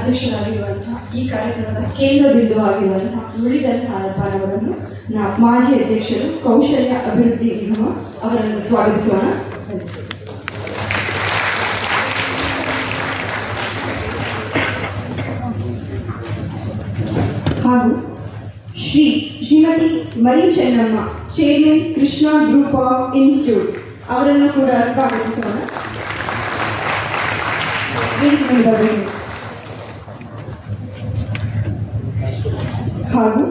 ಅಧ್ಯಕ್ಷರಾಗಿರುವಂತಹ ಈ ಕಾರ್ಯಕ್ರಮದ ಕೇಂದ್ರ ಬಿಂದುವಾಗಿರುವಂತಹ ಉಳಿದಂತಹ ಪಾಲವರನ್ನು ನಾ ಮಾಜಿ ಅಧ್ಯಕ್ಷರು ಕೌಶಲ್ಯ ಅಭಿವೃದ್ಧಿ ನಿಗಮ ಅವರನ್ನು ಸ್ವಾಗತಿಸೋಣ. ಹಾಗೂ Shri Shrimati Mari Chennamma chairman Krishna group of institute ಅವರನ್ನು ಕೂಡ ಸ್ವಾಗತಿಸೋಣ. ಹಾಗೂ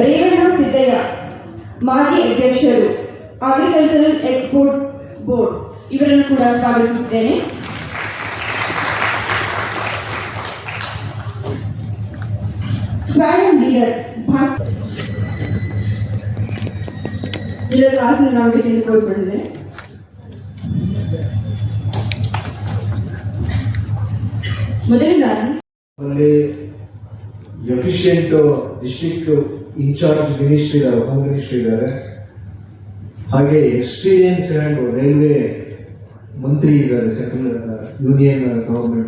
ರೇವಣ್ಣ ಸಿದ್ದಯ್ಯ ಮಾಜಿ ಅಧ್ಯಕ್ಷರು ಅಗ್ರಿಕಲ್ಚರಲ್ ಎಕ್ಸ್ಪೋರ್ಟ್ ಬೋರ್ಡ್ ಇವರನ್ನು ಕೂಡ ಸ್ವಾಗತಿಸುತ್ತೇನೆ ಸ್ಕ್ವಾಡ್ ಲೀಡರ್ ಭಾಸ್ ಇದರ ಕ್ಲಾಸಿನ ನಾವು ತಿಳಿದುಕೊಳ್ಳುತ್ತಿದ್ದೇನೆ ಮೊದಲನೇದಾಗಿ ಅಲ್ಲಿ ಎಫಿಷಿಯಂಟ್ ಡಿಸ್ಟ್ರಿಕ್ಟ್ ಇನ್ಚಾರ್ಜ್ ಮಿನಿಸ್ಟ್ರಿ ಇದ್ದಾರೆ ಹೋಮ್ ಮಿನಿಸ್ಟ್ರಿ ಇದ್ದಾರೆ ಹಾಗೆ ಎಕ್ಸ್ಪೀರಿಯನ್ಸ್ ಆ್ಯಂಡ್ ರೈಲ್ವೆ ಮಂತ್ರಿ ಇದ್ದಾರೆ ಸೆಂಟ್ರಲ್ ಯೂನಿಯನ್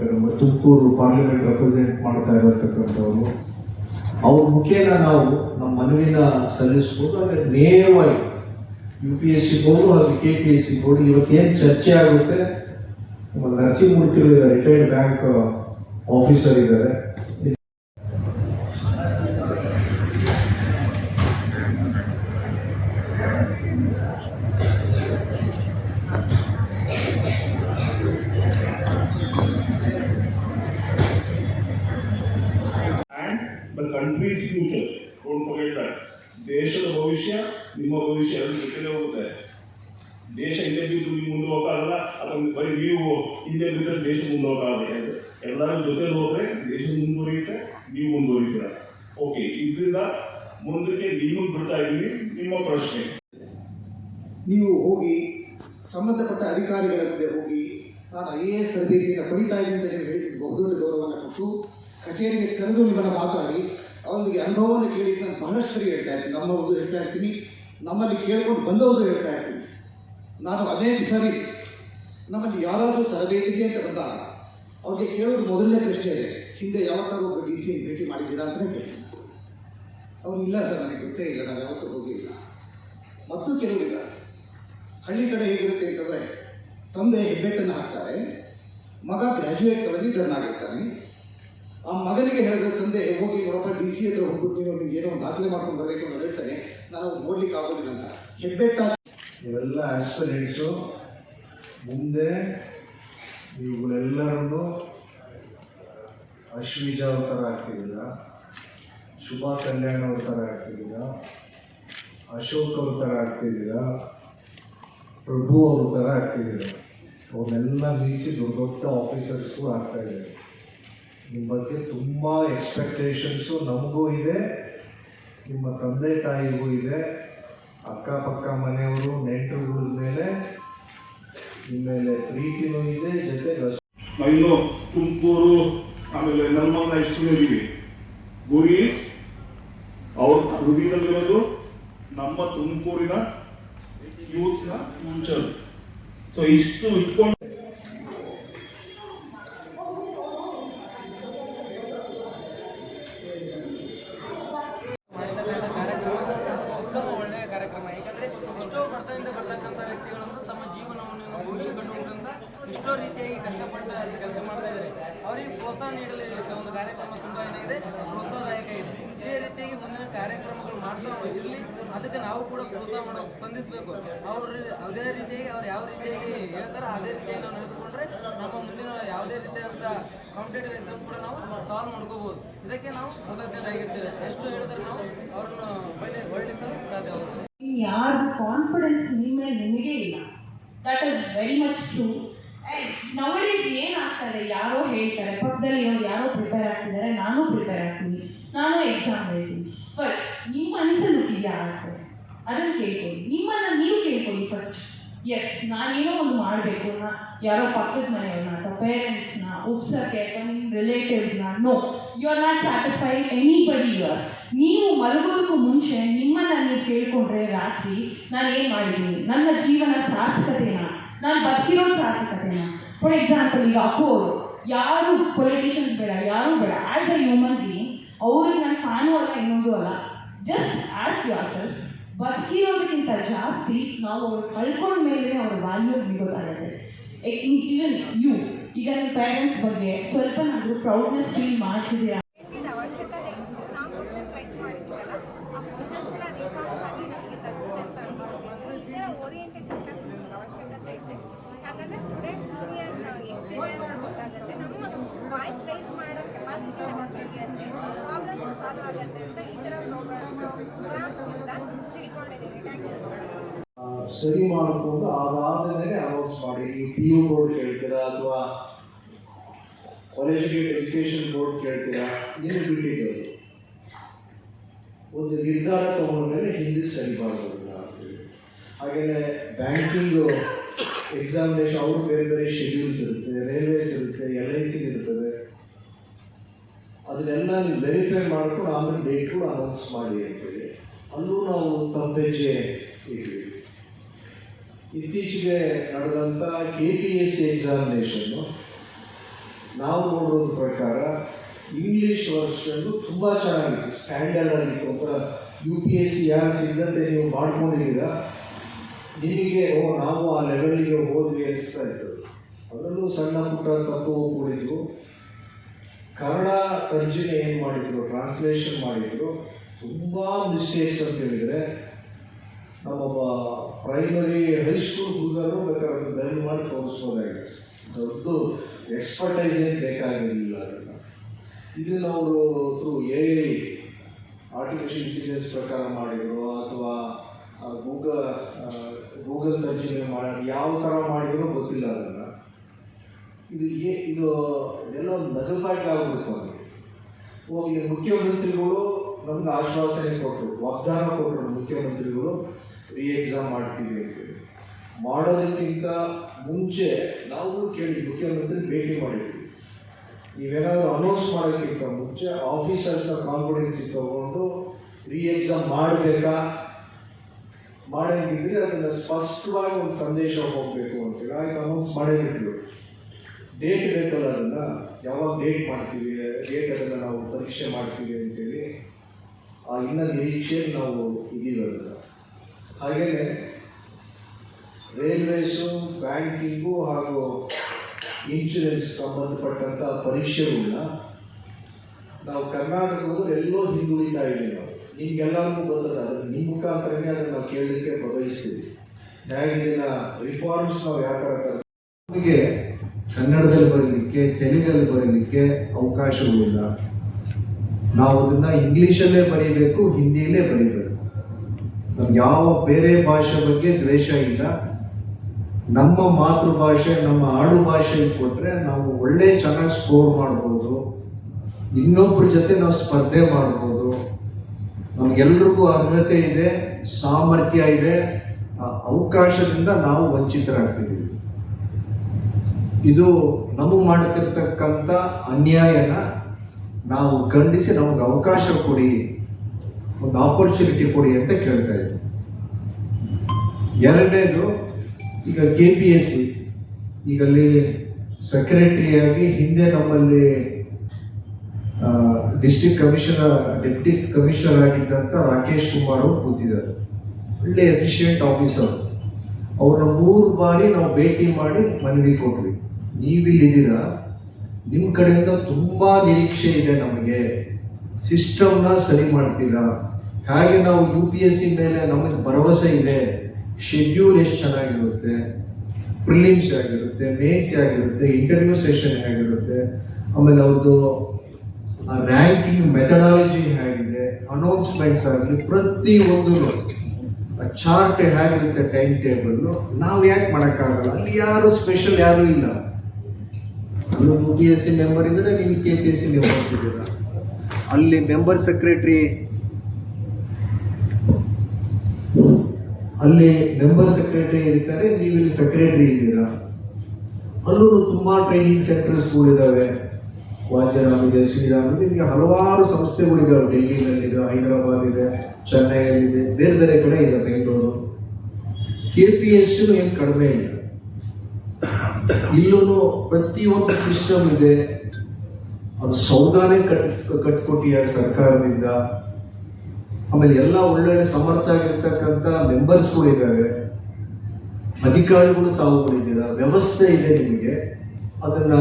ನಮ್ಮ ತುಮಕೂರು ಪಾರ್ಲಿಮೆಂಟ್ ರೆಪ್ರೆಸೆಂಟ್ ಮಾಡ್ತಾ ಇರತಕ್ಕಂಥವ್ರು ಅವ್ರ ಮುಖೇನ ನಾವು ನಮ್ಮ ಮನವಿನ ಸಲ್ಲಿಸ್ಬೋದು ಅಂದರೆ ನೇರವಾಗಿ U P S C board ಹಾಗೆ K P S C board ಇವತ್ತೇನು ಚರ್ಚೆ ಆಗುತ್ತೆ ನರಸಿಂಹಮೂರ್ತಿ ರಿಟೈರ್ಡ್ ಬ್ಯಾಂಕ್ ಆಫೀಸರ್ ಇದ್ದಾರೆ forget that. ದೇಶದ ಭವಿಷ್ಯ, ನಿಮ್ಮ ಭವಿಷ್ಯ ಎರಡು ಜೊತೆಲೇ ಹೋಗುತ್ತೆ. ದೇಶ ಹಿಂದೆ ಬಿದ್ದು ನೀವು ಮುಂದೆ ಹೋಗಲ್ಲ ಅಥವಾ ಬರೀ ನೀವು ಹಿಂದೆ ಬಿದ್ದರೆ ದೇಶ ಮುಂದೆ ಹೋಗಲ್ಲ ಎಲ್ಲರೂ ಜೊತೆ ಹೋದ್ರೆ ದೇಶ ಮುಂದುವರಿಯುತ್ತೆ, ನೀವು ಮುಂದುವರಿತೀರ. ಓಕೆ ಇದರಿಂದ ಮುಂದಕ್ಕೆ ನೀವು ಬಿಡ್ತಾ ಇದ್ದೀವಿ ನಿಮ್ಮ ಪ್ರಶ್ನೆ. ನೀವು ಹೋಗಿ ಸಂಬಂಧಪಟ್ಟ ಅಧಿಕಾರಿಗಳ ಜೊತೆ ಹೋಗಿ ನಾನು ಐ ಎ ಎಸ್ ಅಧ್ಯಕ್ಷ ಪಡಿತಾ ಇದ್ದೀನಿ ಅಂತ ಹೇಳಿ ಬಹುದೊಡ್ಡ ಗೌರವವನ್ನು ಕೊಟ್ಟು ಕಚೇರಿಗೆ ಕರೆದು ನಿಮ್ಮನ್ನು ಮಾತಾಡಿ. ಅವರಿಗೆ ಅನುಭವನ ಕೇಳಿ ನಾನು ಬಹಳಷ್ಟು ಸರಿ ಹೇಳ್ತಾ ಇರ್ತೀನಿ. ನಮ್ಮವ್ರದ್ದು ಹೇಳ್ತಾ ಇರ್ತೀನಿ. ನಮ್ಮಲ್ಲಿ ಕೇಳ್ಕೊಂಡು ಬಂದವರು ಹೇಳ್ತಾ ಇರ್ತೀನಿ. ನಾನು ಅದೇ ಸರಿ ನಮ್ಮಲ್ಲಿ ಯಾರಾದರೂ ತರಬೇತಿಗೆ ಅಂತ ಬಂದಾಗ ಅವ್ರಿಗೆ ಕೇಳೋದು ಮೊದಲನೇ ಪ್ರಶ್ನೆ ಇದೆ. ಹಿಂದೆ ಯಾವತ್ತಾದ್ರೂ ಒಬ್ಬ ಡಿ ಸಿ ಭೇಟಿ ಮಾಡಿದ್ದೀರಾ ಅಂತಲೇ ಕೇಳ್ತೀನಿ. ಅವ್ರು ಇಲ್ಲ ಸರ್, ನನಗೆ ಗೊತ್ತೇ ಇಲ್ಲ. ನಾನು ಯಾವತ್ತೂ ಹೋಗಿಲ್ಲ. ಮತ್ತು ಕೆಲವಿಲ್ಲ ಹಳ್ಳಿ ಕಡೆ ಹೇಗಿರುತ್ತೆ ಅಂತಂದರೆ ತಂದೆ ಹೆಬ್ಬೆಟ್ಟನ್ನು ಹಾಕ್ತಾರೆ. ಮಗ ಗ್ರ್ಯಾಜುಯೇಟ್ ಪದವೀಧರನಾಗಿರ್ತಾನೆ. ಆ ಮಗನಿಗೆ ಹೇಳಿದ್ರೆ, ತಂದೆ, ಹೋಗಿ ನೋಡಪ್ಪ ಡಿ ಸಿ ಹತ್ರ ಹೋಗ್ಬಿಟ್ಟು ನೀವು ನಿಮ್ಗೆ ಏನೋ ಒಂದು ದಾಖಲೆ ಮಾಡ್ಕೊಂಡು ಬರಬೇಕು ಅಂತ ಹೇಳ್ತಾನೆ ನಾನು ನೋಡ್ಲಿಕ್ಕೆ ಆಗೋದಿಲ್ಲ ಹೆಬ್ಬೆಟ್ಟ ಇವೆಲ್ಲ ಆಸ್ಪಿರೆಂಟ್ಸು ಮುಂದೆ ಇವುಗಳೆಲ್ಲರನ್ನು ಅಶ್ವಿಜ ಅವ್ರ ಥರ ಆಗ್ತಿದ್ದೀರಾ ಶುಭಾ ಕಲ್ಯಾಣ್ ಅವ್ರ ಥರ ಆಗ್ತಿದ್ದೀರಾ ಅಶೋಕ್ ಅವ್ರ ಥರ ಆಗ್ತಿದ್ದೀರಾ ಪ್ರಭು ಅವ್ರ ಥರ ಆಗ್ತಿದ್ದೀರಾ ಅವನ್ನೆಲ್ಲ ಮೀಸಿ ದೊಡ್ಡ ದೊಡ್ಡ ಆಫೀಸರ್ಸ್ಗೂ ಆಗ್ತಾ ಇದ್ದಾರೆ. ನಿಮ್ಮ ಬಗ್ಗೆ ತುಂಬ ಎಕ್ಸ್ಪೆಕ್ಟೇಷನ್ಸು ನಮಗೂ ಇದೆ, ನಿಮ್ಮ ತಂದೆ ತಾಯಿಗೂ ಇದೆ, ಅಕ್ಕಪಕ್ಕ ಮನೆಯವರು, ನೆಂಟರುಗಳ ಮೇಲೆ, ನಿಮ್ಮ ಮೇಲೆ ಪ್ರೀತಿನೂ ಇದೆ ಜೊತೆಗೆ ನಾವಿನ್ನು ತುಮಕೂರು ಆಮೇಲೆ ನಮ್ಮ ಇಷ್ಟೀವಿ ಗುರೀಸ್, ಅವ್ರ ಹೃದಯದಲ್ಲಿರೋದು ನಮ್ಮ ತುಮಕೂರಿನ ಯೂತ್ಸ್ನ ಮುಂಚೆ ಸೊ ಇಷ್ಟು ಇಟ್ಕೊಂಡು ಮಾಡ್ತಕ್ಕಂಥ ಕಾರ್ಯಕ್ರಮ ಉತ್ತಮ ಒಳ್ಳೆಯ ಕಾರ್ಯಕ್ರಮ ಯಾಕಂದರೆ ಎಷ್ಟೋ ಬಡತನದಿಂದ ಬರ್ತಕ್ಕಂಥ ವ್ಯಕ್ತಿಗಳನ್ನು ತಮ್ಮ ಜೀವನವನ್ನು ಭವಿಷ್ಯ ಕಟ್ಟುವುದರಿಂದ ಎಷ್ಟೋ ರೀತಿಯಾಗಿ ಕಷ್ಟಪಟ್ಟು ಅಲ್ಲಿ ಕೆಲಸ ಮಾಡ್ತಾ ಇದ್ದಾರೆ. ಅವರಿಗೆ ಪ್ರೋತ್ಸಾಹ ನೀಡಲು ಒಂದು ಕಾರ್ಯಕ್ರಮ ತುಂಬ ಏನಾಗಿದೆ? ಪ್ರೋತ್ಸಾಹದಾಯಕ ಇದೆ. ಇದೇ ರೀತಿಯಾಗಿ ಮುಂದಿನ ಕಾರ್ಯಕ್ರಮಗಳು ಮಾಡ್ತಾ ಇರಲಿ. ಅದಕ್ಕೆ ನಾವು ಕೂಡ ಪ್ರೋತ್ಸಾಹ ಮಾಡೋ ಸ್ಪಂದಿಸಬೇಕು. ಅವರು ಅದೇ ರೀತಿಯಾಗಿ ಅವ್ರು ಯಾವ ರೀತಿಯಾಗಿ ಹೇಳ್ತಾರೋ ಅದೇ ರೀತಿಯಾಗಿ ನಾವು ನಡೆದುಕೊಂಡ್ರೆ ನಮ್ಮ ಮುಂದಿನ ಯಾವುದೇ ರೀತಿಯಾದಂಥ ಕಾಂಪಿಟೇಟಿವ್ ಎಕ್ಸಾಮ್ ಕೂಡ ನಾವು ಸಾಲ್ವ್ ಮಾಡ್ಕೋಬಹುದು ಇದಕ್ಕೆ ನಾವು ಕೃತಜ್ಞರಾಗಿರ್ತೇವೆ. ಎಷ್ಟು ಹೇಳಿದ್ರೆ ನಾವು ಅವ್ರನ್ನ ಸಾಧ್ಯ ಸಾಧ್ಯವಾಗುತ್ತೆ ಯಾರು ಕಾನ್ಫಿಡೆನ್ಸ್ ನಿಮ್ಮ ನಿಮಗೆ ಇಲ್ಲ. That is very much true nowadays ಏನಾಗ್ತಾರೆ ಯಾರೋ ಹೇಳ್ತಾರೆ. ಪಕ್ಕದಲ್ಲಿ ಇರೋರು ಯಾರೋ ಪ್ರಿಪೇರ್ ಆಗ್ತಿದ್ದಾರೆ, ನಾನು ಪ್ರಿಪೇರ್ ಆಗ್ತೀನಿ. ನಾನು ಎಕ್ಸಾಮ್ ಹೇಳ್ತೀನಿ. ಫಸ್ಟ್ ನಿಮ್ಮ ಮನಸ್ಸಲ್ಲಿ ಇದೆಯಾ ಆಸೆ. ಅದನ್ನು ಕೇಳ್ಕೊಳ್ಳಿ. ನಿಮ್ಮನ್ನು ನೀವು ಕೇಳ್ಕೊಳ್ಳಿ ಫಸ್ಟ್ ಎಸ್ ನಾನೇನೋ ಒಂದು ಮಾಡಬೇಕು ನಾ ಯಾರೋ ಪಕ್ಕದ ಮನೆಯವ್ರನ್ನ, ಅಥವಾ ಪೇರೆಂಟ್ಸ್ನ ಉಪ್ಸಕ್ಕೆ ಅಥವಾ ನಿಮ್ಮ ರಿಲೇಟಿವ್ಸ್ನ no you are not satisfy anybody your ನೀವು ಮಲಗೋದಕ್ಕೂ ಮುಂಚೆ ನಿಮ್ಮನ್ನು ನೀವು ಕೇಳ್ಕೊಂಡ್ರೆ ರಾತ್ರಿ ನಾನು ಏನು ಮಾಡಿದ್ದೀನಿ? ನನ್ನ ಜೀವನ ಸಾರ್ಥಕತೆನಾ? ನಾನು ಬದುಕಿರೋದು ಸಾರ್ಥಕತೆನಾ ಫಾರ್ ಎಕ್ಸಾಂಪಲ್ ಈಗ ಅಪ್ಪು ಅವರು, ಯಾರು ಪೊಲಿಟಿಷಿಯನ್ಸ್ ಬೇಡ, ಯಾರು ಬೇಡ. ಆಸ್ ಅ ಹ್ಯೂಮನ್ ಬೀಯಿಂಗ್ ಅವ್ರಿಗೆ ನಾನು ಫ್ಯಾನು ಅಲ್ಲ ಇನ್ನೊಂದು ಅಲ್ಲ. ಜಸ್ಟ್ ಆಸ್ ಯುವರ್ ಸೆಲ್ಫ್ ಬದುಕಿರೋದಕ್ಕಿಂತ ಜಾಸ್ತಿ ನಾವು ಅವ್ರು ಕಳ್ಕೊಂಡ ಮೇಲೆ ಅವ್ರ ವ್ಯಾಲ್ಯೂ ಗೊತ್ತಾಗುತ್ತೆ ಈವನ್ ಯು ಈಗ ನಿಮ್ಮ ಪೇರೆಂಟ್ಸ್ ಬಗ್ಗೆ ಸ್ವಲ್ಪನಾದರೂ ಪ್ರೌಡ್ನೆಸ್ ಫೀಲ್ ಮಾಡ್ತಿದ್ದೀರಾ ಭೇಟಿಯ ಅವಶ್ಯಕತೆ ಇತ್ತು ನಾವು ಕ್ವಶನ್ ರೈಸ್ ಮಾಡಿದ್ದೀವಲ್ಲ ಆ ಕ್ವಶನ್ಸ್ ಎಲ್ಲ ರಿಫಾರ್ಮ್ಸ್ ಆಗಿ ನಮಗೆ ತಲುಪುತ್ತೆ ಅಂತ ಅನ್ಕೊಂಡಿದ್ದೀನಿ ಈ ಥರ ಓರಿಯೆಂಟೇಷನ್ ಕ್ಲಾಸಸ್ ನಮ್ಗೆ ಅವಶ್ಯಕತೆ ಇದೆ ಯಾಕಂದರೆ ಸ್ಟೂಡೆಂಟ್ಸ್ ಯೂನಿಯನ್ ಎಷ್ಟಿದೆ ಅಂತ ಗೊತ್ತಾಗುತ್ತೆ ನಮ್ಮ ವಾಯ್ಸ್ ರೈಸ್ ಮಾಡೋ ಕೆಪಾಸಿಟಿ ನಮಗೆ ಬೆಳೆಯುತ್ತೆ ಪ್ರಾಬ್ಲಮ್ಸ್ ಸಾಲ್ವ್ ಆಗುತ್ತೆ ಅಂತ ಈ ಥರ ಪ್ರೋಗ್ರಾಮ್ಸಿಂದ ತಿಳ್ಕೊಂಡಿದ್ದೀನಿ ಥ್ಯಾಂಕ್ ಯು ಸೊ ಮಚ್ ಆ, ಸರಿ ಮಾಡಿಕೊಂಡು ಅದಾದ್ಮೇಲೆ ಅನೌನ್ಸ್ ಮಾಡಿ ನೀವು ಪಿ ಯು ಬೋರ್ಡ್ ಕೇಳ್ತೀರಾ ಅಥವಾ ಕಾಲೇಜ್ ಎಜುಕೇಶನ್ ಬೋರ್ಡ್ ಕೇಳ್ತೀರಾ ನೀವು ಬಿಟ್ಟಿದ್ದು ಅದು. ಒಂದು ನಿರ್ಧಾರ ತಗೊಂಡ್ಮೇಲೆ ಹಿಂದೆ ಸರಿ ಮಾಡ್ಬೋದು ಅಂತೇಳಿ ಹಾಗೆಯೇ ಬ್ಯಾಂಕಿಂಗ್ ಎಕ್ಸಾಮಿನೇಷನ್ ಅವರು ಬೇರೆ ಬೇರೆ ಶೆಡ್ಯೂಲ್ಸ್ ಇರುತ್ತೆ ರೈಲ್ವೇಸ್ ಇರುತ್ತೆ ಎಲ್ ಐ ಸಿ ಇರ್ತದೆ ಅದನ್ನೆಲ್ಲ ನೀವು ವೆರಿಫೈ ಮಾಡ್ಕೊಂಡು ಆಮೇಲೆ ಡೇಟ್ಗಳು ಅನೌನ್ಸ್ ಮಾಡಿ ಅಂತೇಳಿ ಅಲ್ಲೂ ನಾವು ತಪ್ಪೆಜ್ಜೆ ಇದ್ವಿ. ಇತ್ತೀಚೆಗೆ ನಡೆದಂಥ ಕೆ ಪಿ ಎಸ್ ಸಿ ಎಕ್ಸಾಮಿನೇಷನ್ನು ನಾವು ನೋಡೋದ್ರ ಪ್ರಕಾರ ಇಂಗ್ಲೀಷ್ ವರ್ಷನ್ನು ತುಂಬ ಚೆನ್ನಾಗಿತ್ತು. ಸ್ಟ್ಯಾಂಡರ್ಡ್ ಆಗಿತ್ತು ಅಂತ ಯು ಪಿ ಎಸ್ ಸಿ ಯಾರು ಸಿದ್ಧತೆ ನೀವು ಮಾಡ್ಕೊಂಡಿದ್ದೀರಾ? ನಿಮಗೆ, ಓ, ನಾವು ಆ ಲೆವೆಲ್ಗೆ ಹೋದ್ವಿ ಅನಿಸ್ತಾ ಇತ್ತು. ಅದರಲ್ಲೂ ಸಣ್ಣ ಪುಟ್ಟ ತಪ್ಪು ಕೂಡಿದ್ರು ಕನ್ನಡ ತರ್ಜುಮೆ ಏನು ಮಾಡಿದ್ರು? ಟ್ರಾನ್ಸ್ಲೇಷನ್ ಮಾಡಿದ್ರು. ತುಂಬ ಮಿಸ್ಟೇಕ್ಸ್ ಅಂತ ಹೇಳಿದರೆ ನಮ್ಮ ಪ್ರೈಮರಿ ಹೈಸ್ಕೂಲ್ ಹುಡುಗರು ಬೇಕಾದ್ರೆ ದಯವು ಮಾಡಿ ತೋರಿಸ್ಬೋದಾಗಿತ್ತು ದೊಡ್ಡ ಎಕ್ಸ್ಪರ್ಟೈಸ್ ಏನು ಬೇಕಾಗಿರಲಿಲ್ಲ ಅದನ್ನು. ಇದನ್ನು ಅವರು ಥ್ರೂ ಎ ಆರ್ಟಿಫಿಷಿಯಲ್ ಇಂಟೆಲಿಜೆನ್ಸ್ ಪ್ರಕಾರ ಮಾಡಿದ್ರು, ಅಥವಾ ಗೂಗಲ್ ಗೂಗಲ್ ತರ್ಜುಮೆ ಮಾಡಿ, ಯಾವ ಥರ ಮಾಡಿದ್ರು ಗೊತ್ತಿಲ್ಲ ಅದನ್ನು. ಇದು ಏ ಇದು ಎಲ್ಲ ನಗಲ್ಪಾಟಿಗೆ ಆಗ್ಬಿಡ್ತು ಅವನಿಗೆ ಹೋಗಿ ಮುಖ್ಯಮಂತ್ರಿಗಳು ನಮ್ಗೆ ಆಶ್ವಾಸನೆ ಕೊಟ್ಟರು, ವಾಗ್ದಾನ ಕೊಟ್ಟರು ಮುಖ್ಯಮಂತ್ರಿಗಳು ರೀ ಎಕ್ಸಾಮ್ ಮಾಡ್ತೀವಿ ಅಂತೇಳಿ ಮಾಡೋದಕ್ಕಿಂತ ಮುಂಚೆ ನಾವು ಕೇಳಿ ಮುಖ್ಯಮಂತ್ರಿ ಭೇಟಿ ಮಾಡಿದ್ವಿ. ನೀವೇನಾದರೂ ಅನೌನ್ಸ್ ಮಾಡೋಕ್ಕಿಂತ ಮುಂಚೆ ಆಫೀಸರ್ಸ್ನ ಕಾನ್ಫಿಡೆನ್ಸ್ ತಗೊಂಡು ರೀ ಎಕ್ಸಾಮ್ ಮಾಡಬೇಕಾ? ಮಾಡಂಗಿದ್ರೆ ಅದನ್ನು ಸ್ಪಷ್ಟವಾಗಿ ಒಂದು ಸಂದೇಶ ಹೋಗಬೇಕು ಅಂತೇಳಿ ಆಯ್ತು ಅನೌನ್ಸ್ ಮಾಡೇ ಬಿಟ್ರು. ಡೇಟ್ ಬೇಕಲ್ಲ ಅದನ್ನು, ಯಾವಾಗ ಡೇಟ್ ಮಾಡ್ತೀವಿ ಡೇಟ್ ಅದನ್ನು ನಾವು ಪರೀಕ್ಷೆ ಮಾಡ್ತೀವಿ ಅಂತೇಳಿ ಆ ಇನ್ನ ನಿರೀಕ್ಷೆಯಲ್ಲಿ ನಾವು ಇದ್ದೀವಲ್ಲ ಹಾಗೆಯೇ ರೈಲ್ವೇಸು, ಬ್ಯಾಂಕಿಂಗು ಹಾಗೂ ಇನ್ಶೂರೆನ್ಸ್ ಸಂಬಂಧಪಟ್ಟಂಥ ಪರೀಕ್ಷೆಗಳನ್ನ ನಾವು ಕರ್ನಾಟಕದಲ್ಲೂ ಎಲ್ಲೋ ಹಿಂದುಳಿತಾ ಇದ್ದೀವಿ ನಾವು. ನಿಮ್ಗೆಲ್ಲರಿಗೂ ಗೊತ್ತದ ಅದನ್ನು ನಿಮ್ಮ ಮುಖಾಂತರನೇ ಅದನ್ನು ನಾವು ಕೇಳಲಿಕ್ಕೆ ಬಯಸ್ತೀವಿ. ಹೇಗೆ ರಿಫಾರ್ಮ್ಸ್ ನಾವು ಯಾವ ಥರ ನಮಗೆ ಕನ್ನಡದಲ್ಲಿ ಬರೀಲಿಕ್ಕೆ, ತೆಲುಗಲ್ಲಿ ಬರೀಲಿಕ್ಕೆ ಅವಕಾಶಗಳಿಲ್ಲ. ನಾವು ಅದನ್ನ ಇಂಗ್ಲಿಷಲ್ಲೇ ಬರೀಬೇಕು, ಹಿಂದಿಯಲ್ಲೇ ಬರೀಬೇಕು. ನಮ್ಗೆ ಯಾವ ಬೇರೆ ಭಾಷೆ ಬಗ್ಗೆ ದ್ವೇಷ ಇಲ್ಲ. ನಮ್ಮ ಮಾತೃಭಾಷೆ, ನಮ್ಮ ಆಡು ಭಾಷೆ ನಾವು ಒಳ್ಳೆ ಚೆನ್ನಾಗಿ ಸ್ಕೋರ್ ಮಾಡ್ಬೋದು. ಇನ್ನೊಬ್ಬರ ಜೊತೆ ನಾವು ಸ್ಪರ್ಧೆ ಮಾಡ್ಬೋದು. ನಮ್ಗೆಲ್ರಿಗೂ ಅರ್ಹತೆ ಇದೆ, ಸಾಮರ್ಥ್ಯ ಇದೆ. ಆ ಅವಕಾಶದಿಂದ ನಾವು ವಂಚಿತರಾಗ್ತಿದ್ದೀವಿ ಇದು ನಮಗೆ ಮಾಡುತ್ತಿರ್ತಕ್ಕಂಥ ಅನ್ಯಾಯನ ನಾವು ಖಂಡಿಸಿ ನಮಗೆ ಅವಕಾಶ ಕೊಡಿ, ಒಂದು ಆಪರ್ಚುನಿಟಿ ಕೊಡಿ ಅಂತ ಕೇಳ್ತಾ ಇದ್ದೀವಿ ಎರಡನೇದು, ಈಗ ಕೆ ಪಿ ಎಸ್ ಸಿ ಈಗ ಅಲ್ಲಿ ಸೆಕ್ರೆಟರಿಯಾಗಿ ಹಿಂದೆ ನಮ್ಮಲ್ಲಿ ಡಿಸ್ಟ್ರಿಕ್ಟ್ ಕಮಿಷನರ್ ಡೆಪ್ಟಿ ಕಮಿಷನರ್ ಆಗಿದ್ದಂಥ ರಾಕೇಶ್ ಕುಮಾರ್ ಅವರು ಕೂತಿದ್ದಾರೆ. ಒಳ್ಳೆ ಎಫಿಷಿಯೆಂಟ್ ಆಫೀಸರ್ ಅವ್ರನ್ನ ಮೂರು ಬಾರಿ ನಾವು ಭೇಟಿ ಮಾಡಿ ಮನವಿ ಕೊಟ್ವಿ. ನೀವಿಲ್ಲಿದ್ದೀರಾ? ನಿಮ್ಮ ಕಡೆಯಿಂದ ತುಂಬಾ ನಿರೀಕ್ಷೆ ಇದೆ ನಮಗೆ. ಸಿಸ್ಟಮ್ನ ಸರಿ ಮಾಡ್ತೀರಾ? ಹಾಗೆ ನಾವು ಯು ಪಿ ಎಸ್ ಸಿ ಮೇಲೆ ನಮಗೆ ಭರವಸೆ ಇದೆ. ಶೆಡ್ಯೂಲ್ ಎಷ್ಟು ಚೆನ್ನಾಗಿರುತ್ತೆ? ಪ್ರಿಲಿಮ್ಸ್ ಆಗಿರುತ್ತೆ ಮೇನ್ಸ್ ಆಗಿರುತ್ತೆ ಇಂಟರ್ವ್ಯೂ ಸೆಷನ್ ಹೇಗಿರುತ್ತೆ? ಆಮೇಲೆ ಅವ್ರದ್ದು ರ್ಯಾಂಕಿಂಗ್ ಮೆಥಡಾಲಜಿ ಹೇಗಿದೆ? ಅನೌನ್ಸ್ಮೆಂಟ್ಸ್ ಆಗಲಿ ಪ್ರತಿ ಒಂದು ಚಾರ್ಟ್ ಹೇಗಿರುತ್ತೆ ಟೈಮ್ ಟೇಬಲ್ ನಾವು ಯಾಕೆ ಮಾಡೋಕ್ಕಾಗಲ್ಲ? ಅಲ್ಲಿ ಯಾರು ಸ್ಪೆಷಲ್ ಯಾರು ಇಲ್ಲ. ಅಲ್ಲಿ U P S C member ಇದ್ದರೆ ನೀವು K P S C member ಇದ್ದೀರ ಅಲ್ಲಿ ಮೆಂಬರ್ ಸೆಕ್ರೆಟರಿ ಅಲ್ಲಿ ಮೆಂಬರ್ ಸೆಕ್ರೆಟರಿ ಇರ್ತಾರೆ, ನೀವು ಇಲ್ಲಿ ಸೆಕ್ರೆಟರಿ ಇದ್ದೀರಾ? ಅಲ್ಲೂ ತುಂಬ ಟ್ರೈನಿಂಗ್ ಸೆಂಟರ್ಸ್ಗಳಿದ್ದಾವೆ ವಾಜರಾಮ್ ಇದೆ ಶ್ರೀರಾಮ್ ಇದೆ ಹೀಗೆ ಹಲವಾರು ಸಂಸ್ಥೆಗಳಿದ್ದಾವೆ ಡೆಲ್ಲಿನಲ್ಲಿದೆ ಹೈದರಾಬಾದ್ ಇದೆ ಚೆನ್ನೈಯಲ್ಲಿದೆ, ಬೇರೆ ಬೇರೆ ಕಡೆ ಇದೆ ಬೆಂಗಳೂರು. ಕೆ ಪಿ ಎಸ್ ಏನು ಕಡಿಮೆ ಇಲ್ಲ. ಇಲ್ಲೂ ಪ್ರತಿಯೊಂದು ಸಿಸ್ಟಮ್ ಇದೆ. ಅದು ಸೌದಾನೇ ಕಟ್ ಕಟ್ಕೊಟ್ಟಿದ್ದಾರೆ ಸರ್ಕಾರದಿಂದ. ಆಮೇಲೆ ಎಲ್ಲ ಒಳ್ಳೊಳ್ಳೆ ಸಮರ್ಥ ಆಗಿರ್ತಕ್ಕಂಥ ಮೆಂಬರ್ಸ್ಗಳು ಇದ್ದಾರೆ. ಅಧಿಕಾರಿಗಳು ಇದೆ ವ್ಯವಸ್ಥೆ ಇದೆ ನಿಮಗೆ. ಅದನ್ನ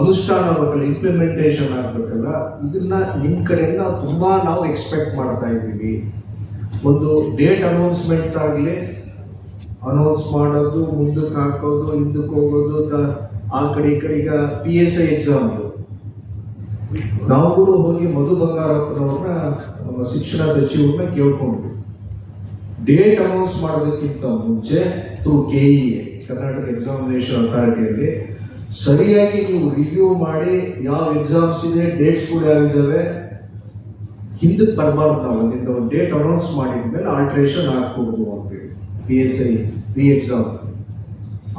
ಅನುಷ್ಠಾನ ಆಗಬೇಕಲ್ಲ ಇಂಪ್ಲಿಮೆಂಟೇಷನ್ ಆಗ್ಬೇಕಲ್ಲ, ಇದನ್ನ ನಿಮ್ಮ ಕಡೆಯಿಂದ ತುಂಬಾ ನಾವು ಎಕ್ಸ್ಪೆಕ್ಟ್ ಮಾಡ್ತಾ ಇದ್ದೀವಿ. ಒಂದು ಡೇಟ್ ಅನೌನ್ಸ್ಮೆಂಟ್ಸ್ ಆಗಲಿ ಅನೌನ್ಸ್ ಮಾಡೋದು, ಮುಂದಕ್ಕೆ ಹಾಕೋದು, ಹಿಂದಕ್ಕೆ ಹೋಗೋದು, ತ- ಆ ಕಡೆ ಈ ಕಡೆ ಈಗ ಪಿ ಎಸ್ ಐ ಎಕ್ಸಾಮ್ ನಾವು ಕೂಡ ಹೋಗಿ ಮಧು ಬಂಗಾರಪ್ಪನವ್ರನ್ನ ಶಿಕ್ಷಣ ಸಚಿವರನ್ನ ಕೇಳ್ಕೊಂಡ್ವಿ. ಡೇಟ್ ಅನೌನ್ಸ್ ಮಾಡೋದಕ್ಕಿಂತ ಮುಂಚೆ through K E Karnataka examination ಅಥಾರಿಟಿಯಲ್ಲಿ ಸರಿಯಾಗಿ ನೀವು ರಿವ್ಯೂ ಮಾಡಿ ಯಾವ ಎಕ್ಸಾಮ್ಸ್ ಇದೆ ಡೇಟ್ಸ್ಗಳು ಯಾವಿದ್ದಾವೆ ಹಿಂದಕ್ಕೆ ಬರಬಾರ್ದು ನಾವು. ಒಂದು ಡೇಟ್ ಅನೌನ್ಸ್ ಮಾಡಿದ ಮೇಲೆ ಆಲ್ಟ್ರೇಷನ್ ಹಾಕ್ಬೋದು ಅಂತೇಳಿ P S I P exam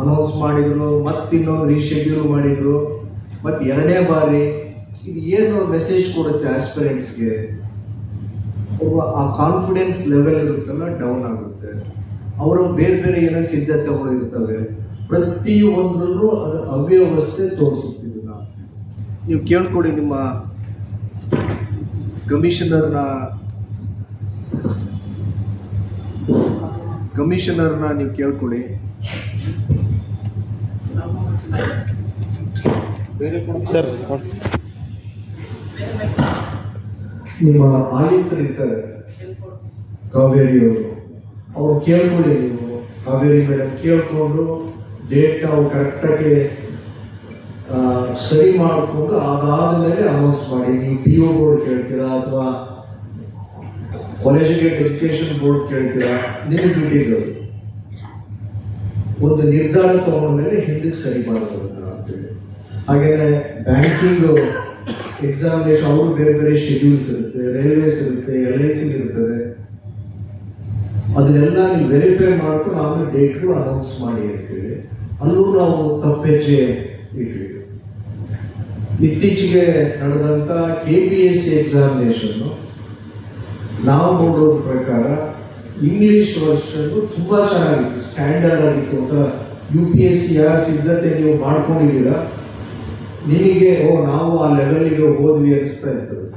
announce ಮಾಡಿದರು, ಮತ್ತಿನ್ನೊಂದು ರೀಶೆಡ್ಯೂಲ್ ಮಾಡಿದ್ರು. ಮತ್ತೆ ಎರಡನೇ ಬಾರಿ ಇದು ಏನು ಮೆಸೇಜ್ ಕೊಡುತ್ತೆ ಆಸ್ಪಿರೆಂಟ್ಸ್ಗೆ ಒಬ್ಬ ಆ ಕಾನ್ಫಿಡೆನ್ಸ್ ಲೆವೆಲ್ ಇರುತ್ತಲ್ಲ ಡೌನ್ ಆಗುತ್ತೆ. ಅವರು ಬೇರೆ ಬೇರೆ ಏನೋ ಸಿದ್ಧತೆಗಳು ಇರ್ತವೆ. ಪ್ರತಿ ಒಂದರಲ್ಲೂ ಅದು ಅವ್ಯವಸ್ಥೆ ನಾವು ನೀವು ಕೇಳ್ಕೊಡಿ ನಿಮ್ಮ ಕಮಿಷನರ್ನ ಕಮಿಷನರ್ನ ನೀವು ಕೇಳ್ಕೊಳ್ಳಿ. ಬೇರೆ ಸರ್ ನಿಮ್ಮ ಆಯುಕ್ತರಿರ್ತಾರೆ ಕಾವೇರಿಯವರು ಅವ್ರು ಕೇಳ್ಕೊಳ್ಳಿ ನೀವು ಕಾವೇರಿ ಮೇಡಮ್ ಕೇಳ್ಕೊಂಡು ಡೇಟ್ ನಾವು ಕರೆಕ್ಟಾಗಿ ಸರಿ ಮಾಡಿಕೊಂಡು ಅದಾದ್ಮೇಲೆ ಅನೌನ್ಸ್ ಮಾಡಿ. ನೀವು ಪಿ ಒ ಬೋರ್ಡ್ ಕೇಳ್ತೀರಾ ಅಥವಾ ಕಾಲೇಜಿಗೇಟ್ ಎಜುಕೇಶನ್ ಬೋರ್ಡ್ ಕೇಳ್ತೀರಾ? ನಿಮಗೆ ಬಿಟ್ಟಿದ್ದು ಒಂದು ನಿರ್ಧಾರ ತಗೊಂಡ ಮೇಲೆ ಹಿಂದಕ್ಕೆ ಸರಿ ಮಾಡೋದು ಅಂತ ಅಂತೇಳಿ. ಹಾಗೆಯೇ ಬ್ಯಾಂಕಿಂಗ್ ಎಕ್ಸಾಮಿನೇಷನ್ ಅವರು ಬೇರೆ ಬೇರೆ ಶೆಡ್ಯೂಲ್ಸ್ ಇರುತ್ತೆ ರೈಲ್ವೇಸ್ ಇರುತ್ತೆ ಎಲ್ ಐ ಸಿ ಇರ್ತದೆ. ಅದನ್ನೆಲ್ಲ ನೀವು ವೆರಿಫೈ ಮಾಡ್ಕೊಂಡು ಆಮೇಲೆ ಡೇಟ್ಗಳು ಅನೌನ್ಸ್ ಮಾಡಿ ಅಂತೇಳಿ. ಅಲ್ಲೂ ನಾವು ತಪ್ಪೆಜ್ಜೆ ಇಟ್ವಿ ಇತ್ತೀಚೆಗೆ ನಡೆದಂತ K P S C examination ನಾವು ನೋಡೋದ್ ಪ್ರಕಾರ ಇಂಗ್ಲಿಷ್ ವರ್ಷನ್ ತುಂಬಾ ಚೆನ್ನಾಗಿತ್ತು. ಸ್ಟ್ಯಾಂಡರ್ಡ್ ಆಗಿತ್ತು ಅಂತ ಯು ಪಿ ಎಸ್ ಸಿ ಸಿದ್ಧತೆ ನೀವು ಮಾಡ್ಕೊಂಡಿದ್ದೀರಾ? ನಿಮಗೆ, ಓ, ನಾವು ಆ ಲೆವೆಲ್ಗೆ ಹೋದ್ವಿ ಅನಿಸ್ತಾ ಇರ್ತದೆ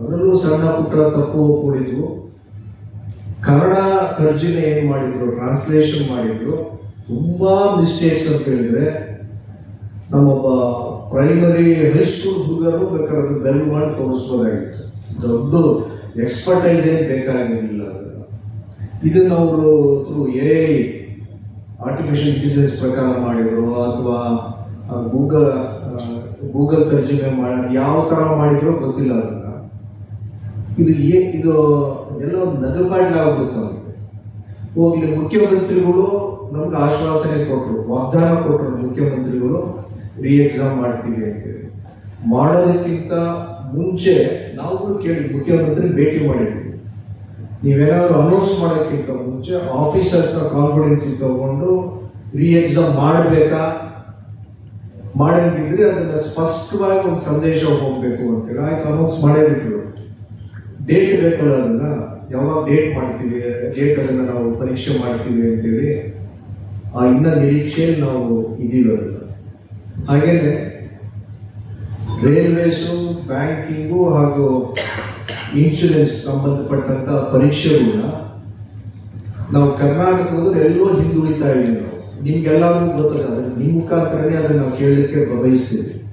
ಅದರಲ್ಲೂ ಸಣ್ಣ ಪುಟ್ಟ ತಪ್ಪು ಕೂಡಿದ್ರು ಕನ್ನಡ ತರ್ಜುಮೆ ಏನು ಮಾಡಿದ್ರು ಟ್ರಾನ್ಸ್ಲೇಷನ್ ಮಾಡಿದ್ರು, ತುಂಬಾ ಮಿಸ್ಟೇಕ್ಸ್ ಅಂತ ಹೇಳಿದ್ರೆ, ನಮ್ಮೊಬ್ಬ ಪ್ರೈಮರಿ ಹೈಸ್ಕೂಲ್ ಹುಡುಗರು ಬೇಕಾದ್ರೆ ಬೆಲ್ ಮಾಡಿ ತೋರಿಸ್ಬೋದಾಗಿತ್ತು. ದೊಡ್ಡ ಎಕ್ಸ್ಪರ್ಟೈಸ್ ಏನ್ ಬೇಕಾಗಿರಲಿಲ್ಲ ಇದನ್ನ ಅವರು ಎ ಆರ್ಟಿಫಿಷಿಯಲ್ ಇಂಟೆಲಿಜೆನ್ಸ್ ಪ್ರಕಾರ ಮಾಡಿದ್ರು, ಅಥವಾ ಗೂಗಲ್ ಗೂಗಲ್ ತರ್ಜುಮೆ ಮಾಡೋದು ಯಾವ ತರ ಮಾಡಿದ್ರು ಗೊತ್ತಿಲ್ಲ ಅದನ್ನ. ಇದು ಏ ಇದು ಎಲ್ಲ ಒಂದು ನಗಪಾಡ್ಲಾಗ್ಬಿಡ್ತು ಅವ್ರಿಗೆ. ಹೋಗ್ಲಿ, ಮುಖ್ಯಮಂತ್ರಿಗಳು ನಮ್ಗೆ ಆಶ್ವಾಸನೆ ಕೊಟ್ಟರು ವಾಗ್ದಾನ ಕೊಟ್ಟರು ಮುಖ್ಯಮಂತ್ರಿಗಳು ರಿ ಎಕ್ಸಾಮ್ ಮಾಡ್ತೀವಿ ಅಂತೇಳಿ ಮಾಡೋದಕ್ಕಿಂತ ಮುಂಚೆ ನಾವು ಕೇಳಿ ಮುಖ್ಯಮಂತ್ರಿ ಭೇಟಿ ಮಾಡಿದ್ವಿ ನೀವೇನಾದ್ರು ಅನೌನ್ಸ್ ಮಾಡೋಕ್ಕಿಂತ ಮುಂಚೆ ಆಫೀಸರ್ಸ್ ಕಾನ್ಫಿಡೆನ್ಸ್ ತಗೊಂಡು ರೀ ಎಕ್ಸಾಮ್ ಮಾಡಬೇಕಾ? ಮಾಡಂಗಿದ್ರೆ ಅದನ್ನ ಸ್ಪಷ್ಟವಾಗಿ ಒಂದು ಸಂದೇಶ ಹೋಗ್ಬೇಕು ಅಂತೇಳಿ ಆಯ್ತು ಅನೌನ್ಸ್ ಮಾಡೇ ಬಿಟ್ಟರು ಡೇಟ್ ಬೇಕಲ್ಲ ಅದನ್ನ? ಯಾವಾಗ ಡೇಟ್ ಮಾಡ್ತೀವಿ ಡೇಟ್ ಅದನ್ನ ನಾವು ಪರೀಕ್ಷೆ ಮಾಡ್ತೀವಿ ಅಂತೇಳಿ ಆ ಇನ್ನ ನಿರೀಕ್ಷೆಯಲ್ಲಿ ನಾವು ಇದೀವಿ ಅದನ್ನ. ಹಾಗೇನೆ ರೈಲ್ವೇಸು, ಬ್ಯಾಂಕಿಂಗು ಹಾಗೂ ಇನ್ಶೂರೆನ್ಸ್ ಸಂಬಂಧಪಟ್ಟಂತ ಪರೀಕ್ಷೆಗಳನ್ನ ನಾವು ಕರ್ನಾಟಕದಲ್ಲಿ ಎಲ್ಲೋ ಹಿಂದುಳಿತಾ ಇದೀವಿ ನಾವು. ನಿಮ್ಗೆಲ್ಲರಿಗೂ ಗೊತ್ತಾಗ ನಿಮ್ಮ ಮುಖಾಂತರನೇ ಅದನ್ನ ನಾವು ಕೇಳಲಿಕ್ಕೆ ಬಯಸ್ತೀವಿ.